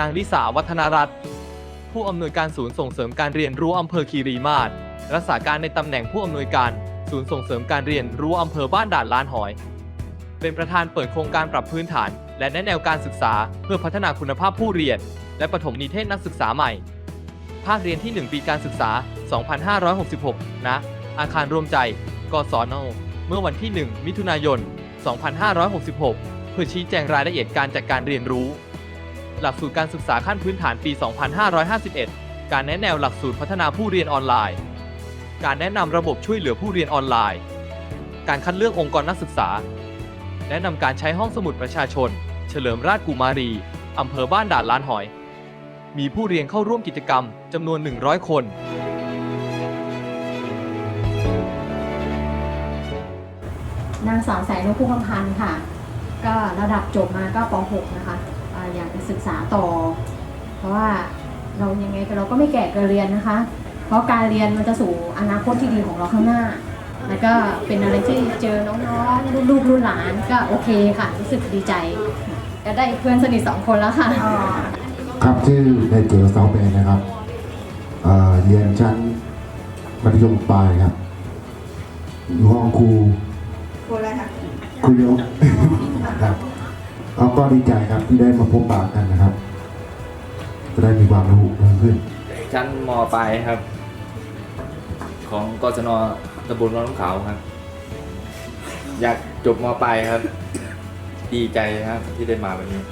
นางลิสาวัฒนรัตน์ผู้อำนวยการศูนย์ส่งเสริมการเรียนรู้อำเภอคีรีมาศรักษาการในตำแหน่งผู้อำนวยการศูนย์ส่งเสริมการเรียนรู้อำเภอบ้านด่านลานหอย เป็นประธานเปิดโครงการปรับพื้นฐาน และแนะแนวการศึกษาเพื่อพัฒนาคุณภาพผู้เรียน และปฐมนิเทศนักศึกษาใหม่ ภาคเรียนที่ 1 ปีการศึกษา 2566ณอาคารรวมใจ กศน เมื่อวันที่ 1 มิถุนายน 2566 เพื่อชี้แจงรายละเอียดการจัดการเรียนรู้ หลักสูตรการศึกษาขั้นพื้นฐานปี 2551 การแนะแนวหลักสูตรพัฒนาผู้เรียนออนไลน์ การแนะนำระบบช่วยเหลือผู้เรียนออนไลน์ การคัดเลือกองค์กรนักศึกษา แนะนำการใช้ห้องสมุดประชาชน เฉลิมราชกุมารีอำเภอบ้านด่านล้านหอย มีผู้เรียนเข้าร่วมกิจกรรมจำนวน 100 คนนางสาวสายนกผู้คำพันธ์ค่ะ ก็ระดับจบมาก็ป .6 นะคะ อ่าอยากจะศึกษาต่อ เพราะว่าเรายังไงก็เราก็ไม่แก่เกินเรียนนะคะ เพราะการเรียนมันจะสู่อนาคตที่ดีของเราข้างหน้า แล้วก็เป็นอะไรที่เจอน้องๆรุ่นลูกรุ่นหลานก็โอเคค่ะ รู้สึกดีใจ ก็ได้เพื่อนสนิทสองคนแล้วค่ะ ครับชื่อในเก๋เสาเปนนะครับเอ่อเรียนชั้นมัธยมปลายครับอยู่ห้องครูครูอะไรคะครูยกครับ เขาก็ดีใจครับที่ได้มาพบปะกันนะครับ จะได้มีความรู้เพิ่มขึ้น ชั้นมปลายครับ ของกศนตำบลวังน้ำขาวครับ อยากจบมปลายครับ ดีใจครับที่ได้มาวันนี้